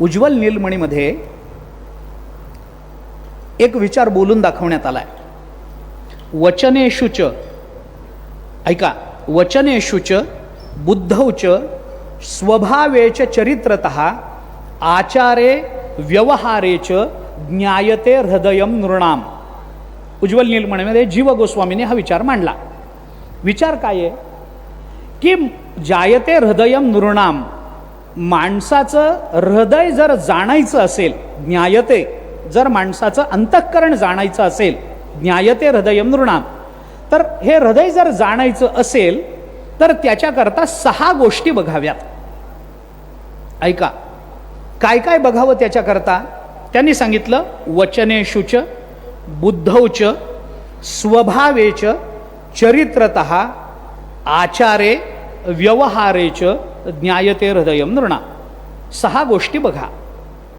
उज्ज्वल नीलमणीमध्ये एक विचार बोलून दाखवण्यात आलाय. वचनेशुच ऐका वचनेशुच बुद्धौच स्वभावेच चरित्रत आचारे व्यवहारेच ज्ञायते हृदय नृणाम. उज्ज्वल नीलमणीमध्ये जीव गोस्वामीने हा विचार मांडला. विचार काय आहे? की जायते हृदय नृणाम. माणसाचं हृदय जर जाणायचं असेल ज्ञायते जर माणसाचं अंतःकरण जाणायचं असेल ज्ञायते हृदय नृणाम. तर हे हृदय जर जाणायचं असेल तर त्याच्याकरता सहा गोष्टी बघाव्यात. ऐका. काय काय बघावं त्याच्याकरता? त्यांनी सांगितलं वचनेशुच बुद्धौच स्वभावेच चरित्रत आचारे व्यवहारेच ज्ञायते हृदय नृणा. सहा गोष्टी बघा.